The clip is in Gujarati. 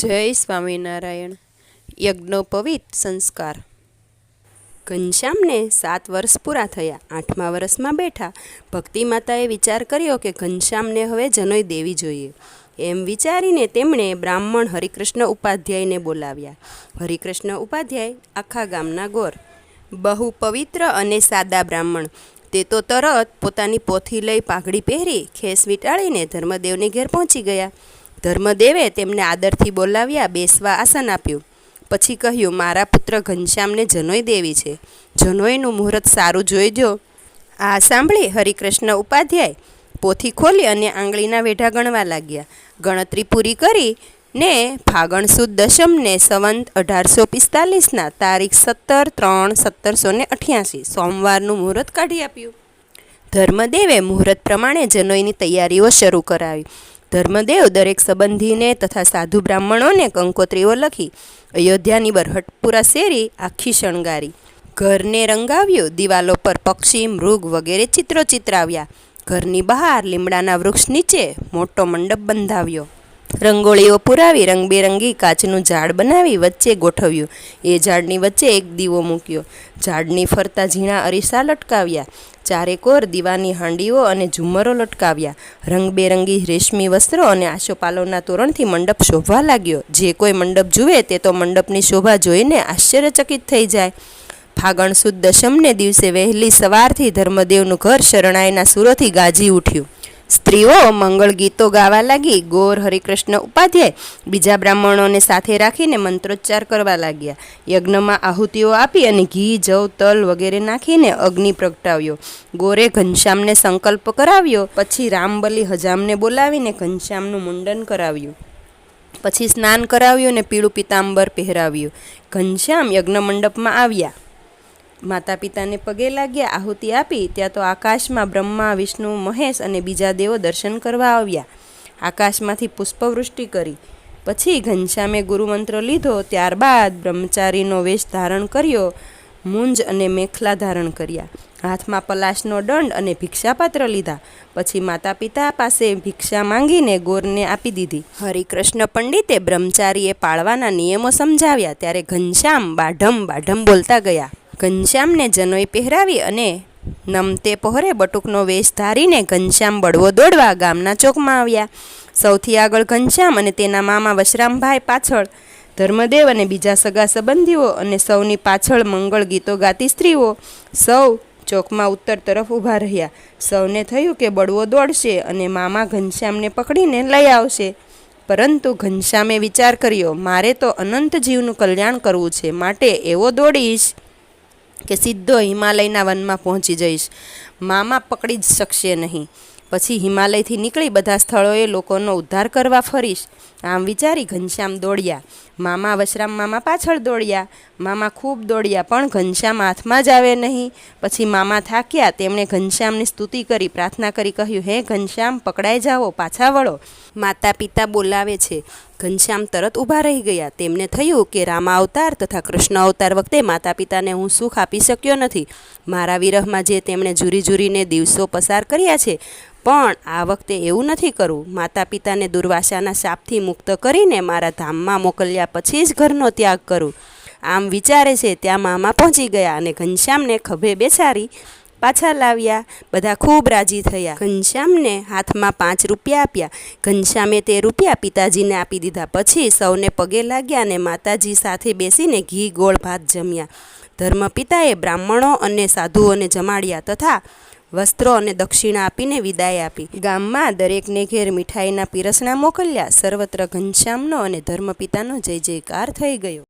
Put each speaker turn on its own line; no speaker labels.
જય સ્વામિનારાયણ. યજ્ઞોપવિત સંસ્કાર. ઘનશ્યામને સાત વર્ષ પૂરા થયા. આઠમા વર્ષમાં બેઠા. ભક્તિ માતાએ વિચાર કર્યો કે ઘનશ્યામને હવે જનોઈ દેવી જોઈએ. એમ વિચારીને તેમણે બ્રાહ્મણ હરિકૃષ્ણ ઉપાધ્યાયને બોલાવ્યા. હરિકૃષ્ણ ઉપાધ્યાય આખા ગામના ગોર. બહુ પવિત્ર અને સાદા બ્રાહ્મણ. તે તો તરત પોતાની પોથી લઈ પાઘડી પહેરી ખેસ વીટાળીને ધર્મદેવને ઘેર પહોંચી ગયા. ધર્મદેવે તેમને આદરથી બોલાવ્યા, બેસવા આસન આપ્યું. પછી કહ્યું, મારા પુત્ર ઘનશ્યામને જનોઈ દેવી છે. જનોઈનું મુહૂર્ત સારું જોઈજો આ સાંભળી, હરિકૃષ્ણ ઉપાધ્યાય. પોથી ખોલી અને આંગળીના વેઢા ગણવા લાગ્યા. ગણતરી પૂરી કરી ને ફાગણ સુદ દશમને સંવંત અઢારસો પિસ્તાલીસના તારીખ સત્તર ત્રણ સત્તરસો ને અઠ્યાસી, સોમવારનું મુહૂર્ત કાઢી આપ્યું. ધર્મદેવે મુહૂર્ત પ્રમાણે જનોઈની તૈયારીઓ શરૂ કરાવી. ધર્મદેવ દરેક સંબંધીને તથા સાધુ બ્રાહ્મણોને કંકોત્રીઓ લખી, અયોધ્યાની બરહટપુરા શેરી આખી શણગારી. ઘરને રંગાવ્યું, દિવાલો પર પક્ષી, મૃગ વગેરે ચિત્રો ચિતરાવ્યા. ઘરની બહાર લીમડાના વૃક્ષ નીચે મોટો મંડપ બંધાવ્યો. રંગોળીઓ પુરાવી રંગબેરંગી કાચનું ઝાડ બનાવી વચ્ચે ગોઠવ્યું. એ ઝાડની વચ્ચે એક દીવો મૂક્યો. ઝાડની ફરતા ઝીણા અરીસા લટકાવ્યા. ચારેકોર દીવાની હાંડીઓ અને ઝુમ્મરો લટકાવ્યા. રંગબેરંગી રેશમી વસ્ત્રો અને આશોપાલોના તોરણથી મંડપ શોભવા લાગ્યો. જે કોઈ મંડપ જુએ તે તો મંડપની શોભા જોઈને આશ્ચર્યચકિત થઈ જાય. ફાગણ સુદ દશમને દિવસે વહેલી સવારથી ધર્મદેવનું ઘર શરણાઈના સુરોથી ગાજી ઉઠ્યું. સ્ત્રીઓ મંગળ ગીતો ગાવા લાગી, ગોર હરિકૃષ્ણ ઉપાધ્યાય બીજા બ્રાહ્મણોને સાથે રાખીને મંત્રોચ્ચાર કરવા લાગ્યા. યજ્ઞમાં આહુતિઓ આપી અને ઘી, જવ, તલ વગેરે નાખીને અગ્નિ પ્રગટાવ્યો. ગોરે ઘનશ્યામને સંકલ્પ કરાવ્યો, પછી રામબલી હજામને બોલાવીને ઘનશ્યામનું મુંડન કરાવ્યું. પછી સ્નાન કરાવ્યું અને પીળું પિતાંબર પહેરાવ્યું. ઘનશ્યામ યજ્ઞ મંડપમાં આવ્યા. માતા પિતાને પગે લાગ્યા, આહુતિ આપી, ત્યાં તો આકાશમાં બ્રહ્મા, વિષ્ણુ, મહેશ અને બીજા દેવો દર્શન કરવા આવ્યા. આકાશમાંથી પુષ્પવૃષ્ટિ કરી. પછી ઘનશ્યામે ગુરુમંત્ર લીધો, ત્યારબાદ બ્રહ્મચારીનો વેશ ધારણ કર્યો, મુંજ અને મેખલા ધારણ કર્યા. હાથમાં પલાશનો દંડ અને ભિક્ષાપાત્ર લીધા. પછી માતા પિતા પાસે ભિક્ષા માંગીને ગોરને આપી દીધી. હરિકૃષ્ણ પંડિતે બ્રહ્મચારીએ પાળવાના નિયમો સમજાવ્યા. ત્યારે ઘનશ્યામ બાઢમ બાઢમ બોલતા ગયા. ઘનશ્યામને જનોઈ પહેરાવી અને નમતે પહોરે બટુકનો વેશ ધારીને ઘનશ્યામ બળવો દોડવા ગામના ચોકમાં આવ્યા. સૌથી આગળ ઘનશ્યામ અને તેના મામા વશરામભાઈ પાછળ, ધર્મદેવ અને બીજા સગા સંબંધીઓ અને સૌની પાછળ મંગળ ગીતો ગાતી સ્ત્રીઓ સૌ ચોકમાં ઉત્તર તરફ ઊભા રહ્યા. સૌને થયું કે બળવો દોડશે અને મામા ઘનશ્યામને પકડીને લઈ આવશે. પરંતુ ઘનશ્યામે વિચાર કર્યો, મારે તો અનંત જીવનું કલ્યાણ કરવું છે, માટે એવો દોડીશ. કે સીધો હિમાલયના વનમાં પહોંચી જઈશ. મામા પકડી જ શકશે નહીં. પછી હિમાલયથી નીકળી બધા સ્થળોએ લોકોનો ઉદ્ધાર કરવા ફરીશ. આમ વિચારી ઘનશ્યામ દોડ્યા. મામા વશરામ મામા પાછળ દોડ્યા. મામા ખૂબ દોડ્યા, પણ ઘનશ્યામ હાથમાં જ આવે નહીં. પછી મામા થાક્યા, તેમણે ઘનશ્યામની સ્તુતિ કરી, પ્રાર્થના કરી, કહ્યું, હે ઘનશ્યામ, પકડાઈ જાઓ, પાછા વળો. માતા પિતા બોલાવે છે. ઘનશ્યામ તરત ઊભા રહી ગયા. તેમને થયું કે રામા અવતાર તથા કૃષ્ણ અવતાર વખતે માતા પિતાને હું સુખ આપી શક્યો નથી. મારા વિરહમાં જે તેમણે ઝૂરી ઝૂરીને દિવસો પસાર કર્યા છે, પણ આ વખતે એવું નથી કરવું માતા પિતાને દુર્વાસાના શાપથી મુક્ત કરીને મારા ધામમાં મોકલ્યા પછી જ ઘરનો ત્યાગ કરું. આમ વિચારે છે, ત્યાં મામા પહોંચી ગયા અને ઘનશ્યામને ખભે બેસાડી પાછા લાવ્યા. બધા ખૂબ રાજી થયા. ઘનશ્યામને હાથમાં પાંચ રૂપિયા આપ્યા. ઘનશ્યામે તે રૂપિયા પિતાજીને આપી દીધા. પછી સૌને પગે લાગ્યા અને માતાજી સાથે બેસીને ઘી, ગોળ, ભાત જમ્યા. ધર્મપિતાએ બ્રાહ્મણો અને સાધુઓને જમાડ્યા તથા વસ્ત્રો અને દક્ષિણા આપીને વિદાય આપી. ગામમાં દરેકને ઘેર મીઠાઈના પીરસણા મોકલ્યા. સર્વત્ર ઘનશ્યામનો અને ધર્મપિતાનો જય જયકાર થઈ ગયો.